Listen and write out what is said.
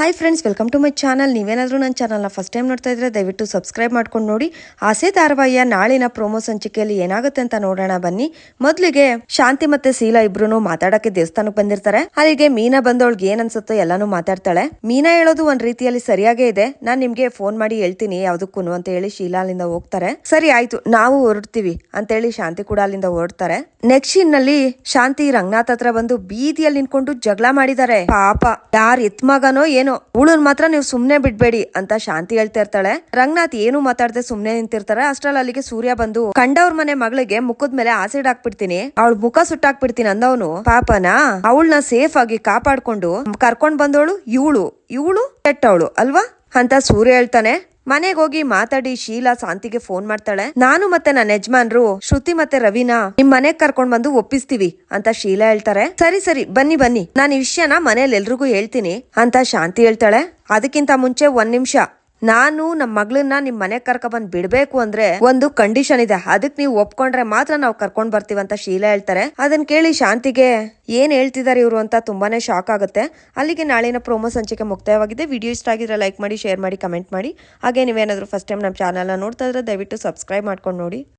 Hi friends welcome to my channel ನೀವೇನಾದರೂ ನನ್ನ ಚಾನಲ್ನ ಫಸ್ಟ್ ಟೈಮ್ ನೋಡ್ತಾ ಇದ್ರೆ ದಯವಿಟ್ಟು ಸಬ್ಸ್ಕ್ರೈಬ್ ಮಾಡ್ಕೊಂಡು ನೋಡಿ. ಆಸೆ ಧಾರಾವಾಹಿಯ ನಾಳಿನ ಪ್ರೋಮೋ ಸಂಚಿಕೆಯಲ್ಲಿ ಏನಾಗುತ್ತೆ ಅಂತ ನೋಡೋಣ ಬನ್ನಿ. ಮೊದಲಿಗೆ ಶಾಂತಿ ಮತ್ತೆ ಶೀಲಾ ಇಬ್ರು ಮಾತಾಡಕ್ಕೆ ದೇವಸ್ಥಾನಕ್ಕೆ ಬಂದಿರ್ತಾರೆ. ಅಲ್ಲಿಗೆ ಮೀನಾ ಬಂದವಳಿಗೆ ಏನ್ ಅನ್ಸುತ್ತೋ ಎಲ್ಲಾನು ಮಾತಾಡ್ತಾಳೆ. ಮೀನಾ ಹೇಳೋದು ಒಂದ್ ರೀತಿಯಲ್ಲಿ ಸರಿಯಾಗೇ ಇದೆ. ನಾನ್ ನಿಮ್ಗೆ ಫೋನ್ ಮಾಡಿ ಹೇಳ್ತೀನಿ ಯಾವ್ದಕ್ಕೂ ಅಂತ ಹೇಳಿ ಶೀಲಾ ಅಲ್ಲಿಂದ ಹೋಗ್ತಾರೆ. ಸರಿ ಆಯ್ತು, ನಾವು ಹೊರಡ್ತೀವಿ ಅಂತ ಹೇಳಿ ಶಾಂತಿ ಕೂಡ ಅಲ್ಲಿಂದ ಹೊರಡ್ತಾರೆ. ನೆಕ್ಸ್ಟ್ ಇನ್ನಲ್ಲಿ ನಲ್ಲಿ ಶಾಂತಿ ರಂಗನಾಥ್ ಹತ್ರ ಬಂದು ಬೀದಿಯಲ್ಲಿ ನಿಂತ್ಕೊಂಡು ಜಗಳ ಮಾಡಿದ್ದಾರೆ. ಪಾಪ, ಯಾರ ಎತ್ ಮಗನೋ ಏನೋ ಉಳುನ್ ಮಾತ್ರ ನೀವು ಸುಮ್ನೆ ಬಿಡ್ಬೇಡಿ ಅಂತ ಶಾಂತಿ ಹೇಳ್ತಾ ಇರ್ತಾಳೆ. ರಂಗನಾಥ್ ಏನು ಮಾತಾಡದೆ ಸುಮ್ನೆ ನಿಂತಿರ್ತಾರೆ. ಅಷ್ಟ್ರಲ್ಲಿ ಅಲ್ಲಿಗೆ ಸೂರ್ಯ ಬಂದು, ಕಂಡವ್ರ ಮನೆ ಮಗಳಿಗೆ ಮುಖದ ಮೇಲೆ ಆಸಿಡ್ ಹಾಕ್ಬಿಡ್ತೀನಿ. ಅವಳ ಮುಖ ಸುಟ್ಟಾಕ್ಬಿಡ್ತೀನಿ ಅಂದವನು. ಪಾಪನ? ಅವಳನ್ನ ಸೇಫ್ ಆಗಿ ಕಾಪಾಡ್ಕೊಂಡು ಕರ್ಕೊಂಡ್ ಬಂದವಳು ಇವಳು. ಇವಳು ಕೆಟ್ಟವಳು, ಅಲ್ವಾ? ಅಂತ ಸೂರ್ಯ ಹೇಳ್ತಾನೆ. ಮನೆಗೆ ಹೋಗಿ ಮಾತಾಡಿ ಶೀಲಾ ಶಾಂತಿಗೆ ಫೋನ್ ಮಾಡ್ತಾಳೆ. ನಾನು ಮತ್ತೆ ನನ್ನ ಯಜಮಾನ್ರು ಶ್ರುತಿ ಮತ್ತೆ ರವೀನಾ ನಿಮ್ ಮನೆಗ್ ಕರ್ಕೊಂಡ್ ಬಂದು ಒಪ್ಪಿಸ್ತೀವಿ ಅಂತ ಶೀಲಾ ಹೇಳ್ತಾರೆ. ಸರಿ ಸರಿ, ಬನ್ನಿ ಬನ್ನಿ. ನಾನು ಈ ವಿಷಯನ ಮನೇಲಿ ಎಲ್ರಿಗೂ ಹೇಳ್ತೀನಿ ಅಂತ ಶಾಂತಿ ಹೇಳ್ತಾಳೆ. ಅದಕ್ಕಿಂತ ಮುಂಚೆ ಒಂದ್ ನಿಮಿಷ ನಾನು ನಮ್ಮ ಮಗಳನ್ನ ನಿಮ್ ಮನೆಗೆ ಕರ್ಕ ಬಂದ್ ಬಿಡ್ಬೇಕು ಅಂದ್ರೆ ಒಂದು ಕಂಡೀಷನ್ ಇದೆ. ಅದಕ್ ನೀವು ಒಪ್ಕೊಂಡ್ರೆ ಮಾತ್ರ ನಾವು ಕರ್ಕೊಂಡ್ ಅಂತ ಶೀಲಾ ಹೇಳ್ತಾರೆ. ಅದನ್ನ ಕೇಳಿ ಶಾಂತಿಗೆ ಏನ್ ಹೇಳ್ತಿದ್ದಾರೆ ಇವರು ಅಂತ ತುಂಬಾನೇ ಶಾಕ್ ಆಗುತ್ತೆ. ಅಲ್ಲಿಗೆ ನಾಳಿನ ಪ್ರೋಮೋ ಸಂಚಿಕೆ ಮುಕ್ತಾಯವಾಗಿದೆ. ವಿಡಿಯೋ ಇಷ್ಟ ಆಗಿದ್ರೆ ಲೈಕ್ ಮಾಡಿ ಶೇರ್ ಮಾಡಿ ಕಮೆಂಟ್ ಮಾಡಿ. ಹಾಗೆ ನೀವೇನಾದ್ರೂ ಫಸ್ಟ್ ಟೈಮ್ ನಮ್ಮ ಚಾನಲ್ನ ನೋಡ್ತಾ ಇದ್ರೆ ದಯವಿಟ್ಟು ಸಬ್ಸ್ಕ್ರೈಬ್ ಮಾಡ್ಕೊಂಡು ನೋಡಿ.